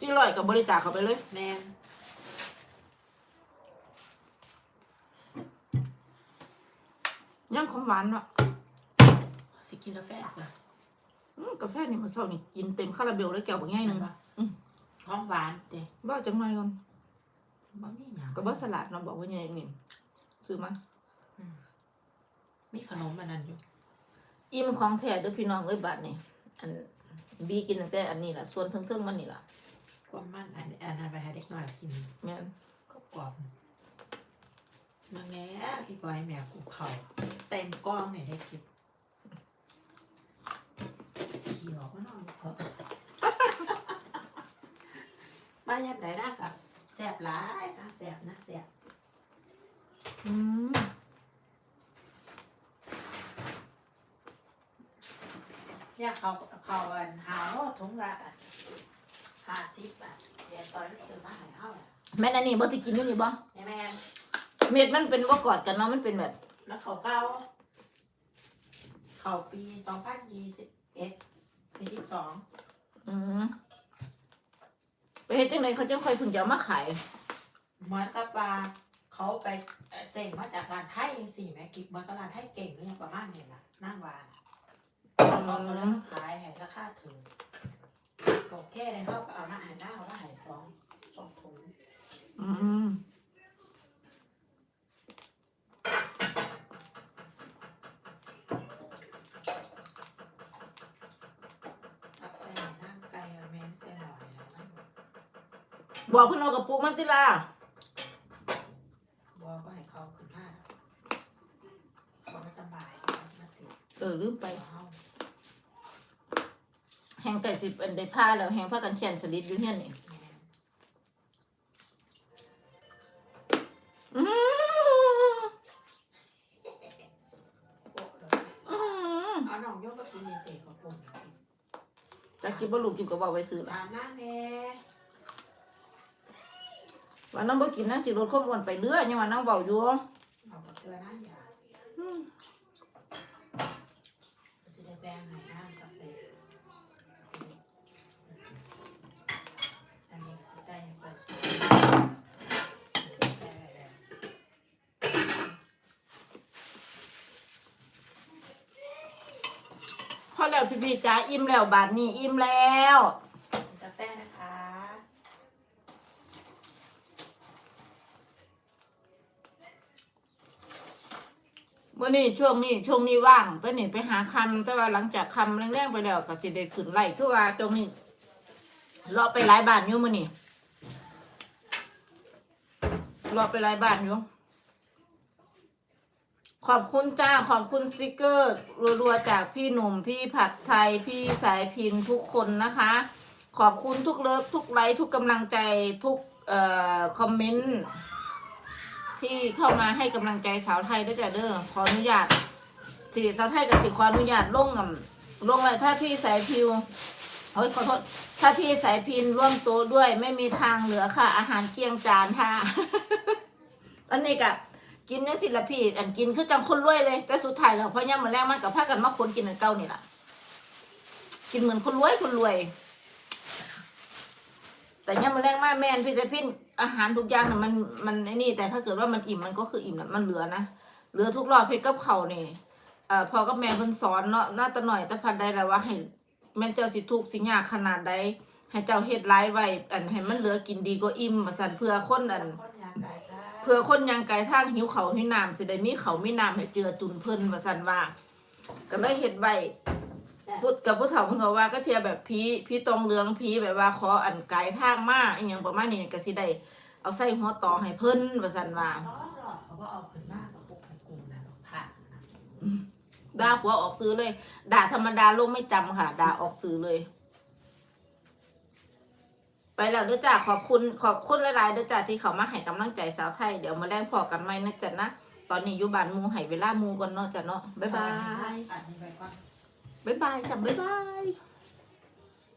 สี่ร้อยกับบริจาคเขาไปเลย แมนยังของหวานวะสิกินกาแฟก่อนอืมกาแฟนี่มันเศร้านี่กินเต็มคาราเบลเลยแก้วบางแง่หนึ่งของหวานเด้ว่าจังไรก่อนบ่มีหยังก็บ่สลัดเนาะบอกว่าไงนี่ซื้อมามีขนมอันนั้นอยู่อิ่มของแท้เด้อพี่น้องเอ้ยบัดนี่อันบีกินตั้งแต่อันนี้ล่ะส่วนเทิงๆมันนี่ล่ะ ความมันอันอันนั้นไปให้เด็กน้อยกินแม่นก็กรอบมาแง่พี่ปอยแม่กูเขาเต็มกล้องเนี่ยได้กินขี่ออกมาหน่อยเถอะมายับไหนนะกับแสบหลายนะแสบนะแสบอืมเนี่ยเขาเขาอันหาถุงละ ห้าสิบบาทเดี๋ยวตอนนี้ซื้อมาให้เอาอะแม่นอันนี้บ่ที่กินอยู่นี่บ่แม่แม่นเม็ดมันเป็นบ่กอดกันเนาะมันเป็นแบบแล้วเขาเก้าเขาปีสองพันยี่สิบเอ็ดปีที่สองอืมไปเฮ็ดจังไดเขาจะค่อยเพิ่งจะเอามาขายเหมือนกับว่าเขาไปเอ่อเซ็งมาจากร้านไทยสี่แม่กิบเหมือนกับร้านไทยเก่งหรือยังประมาณนี้ล่ะนั่งวานเขาก็เลยมาขายให้ราคาถึง โอเคเลยเขาก็เอาหน้าให้หน้าเอาหน้าให้สองสองถุงอืมตักใส่น้ำไก่เอาแม่นใส่หน่อยนะบอกเพิ่นเอากระปุกมันติล่ะบอกว่าให้เขาขึ้นมาเขาไม่สบายมาติดเออลืมไป เอาแห งไก่สิบอันได้ผ้าแล้วแหงผ้ากันแขนสลิดอยู่เฮียนี่แม่นอืมะลยอืมเอาน้องยกก็กินเนเตะกับปุ่จากกินบ่ลูกกินก็บอกไว้ซื้อละตามหน้าแน่ว่าน้องบ่กินนะสิลดความอ้วนไปเรื่อยยังว่าน้องเบาอยู่เอากับเกลือหน้าอย่าอืมจะได้แบ่งให้น้ำกับเป็ดอันนี้สิใส่ให้เปิดใส่ไว้แล้ว พอ แล้วพี่ๆจ๋าอิ่มแล้วบาดนี้อิ่มแล้วกาแฟนะคะเมื่อนี้ช่วงนี้ช่วงนี้ว่างแต่นี่ไปหาคำแต่ว่าหลังจากคำแรงๆไปแล้วก็สิได้ขึ้นไล่คือว่าตรงนี้รอไปหลายบ้านอยู่มื้อนี้รอไปหลายบ้านอยู่ ขอบคุณจ้า ขอบคุณสติกเกอร์รัวๆจากพี่หนุ่มพี่ผัดไทยพี่สายพินทุกคนนะคะ ขอบคุณทุกเลิฟทุกไลค์ทุกกำลังใจทุกเอ่อคอมเมนต์ที่เข้ามาให้กำลังใจสาวไทยด้วยจ้ะเด้อขออนุญาตสิสาวไทยกับสิขออนุญาตลงกับลงเลยถ้าพี่สายพิวเฮ้ยขอโทษถ้าพี่สายพินร่วมโต๊ะด้วยไม่มีทางเหลือค่ะ อาหารเคียงจานค่ะอันนี้กะ กินเนี่ยสิละพี่อันกินคือจังคนรวยเลย แต่สุดท้ายแล้วพอย่ามาแรกมันกับพากันมาคนกินอันเก่านี่แหละกินเหมือนคนรวยคนรวย แต่ย่ามาแรกมากแม่นพี่จะพินอาหารทุกอย่างน่ะมันมันไอ้นี่ แต่ถ้าเกิดว่ามันอิ่มมันก็คืออิ่มนะมันเหลือนะเหลือทุกรอบเพชรกับเขาวนี่เอ่อพอกับแม่เพิ่นสอนเนาะน่าตะหน่อยแต่พันใดแล้วว่าให้แม่เจ้าสิทุกสิยากขนาดใดให้เจ้าเฮ็ดร้ายไว้อันให้มันเหลือกินดีก็อิ่มมาสั่นเพื่อคนอัน คนยางไก่ค่ะเพื่อคนยางไกลทางหิวเขาวหิวน้ำสิได้มีเขาวมีน้ำให้เจือตุนเพิ่นว่าซั่นว่า ก็เลยเฮ็ดไว้พูดกับผู้เฒ่าเพิ่นก็ว่าก็เทียแบบผีผีตองเหลืองผีแบบว่าขออันไกลทางมาอีหยังประมาณนี้ก็สิได้เอาใส่หัวต่อให้เพิ่นว่าซั่นว่าสองรอบเขาก็เอาขึ้นมากับปุกให้กูนะดอกผักนะด่าผัวออกซื้อเลย ด่าธรรมดาลงไม่จำค่ะ ด่าออกซื้อเลย ไปแล้วเด้อจ้าขอบคุณขอบคุณหลายๆเด้อจ้าที่เขามาให้กำลังใจสาวไทย เดี๋ยวมาแล่งพอกันไหมนะจ๊ะนะ ตอนนี้อยู่บ้านหมูให้เวลาหมูก่อนเนาะจ้ะเนาะบ๊ายบายอันนี้ไปก่อนบ๊ายบายจ้ะบ๊ายบาย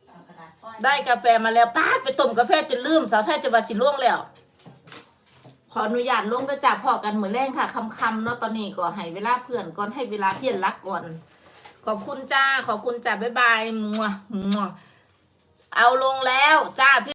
เอากระดาษฟอยล์ได้กาแฟมาแล้วป้าดไปต้มกาแฟจนลืมสาวไทยจะมาสิล่วงแล้ว ขออนุญาตลงเด้อจ้าพอกันเหมือนแรงค่ะคำๆเนาะตอนนี้ก็ให้เวลาเพื่อนก่อนให้เวลาเพียนรักก่อน ขอบคุณจ้าขอบคุณจ้าบ๊ายบายมัวมัวเอาลงแล้วจ้า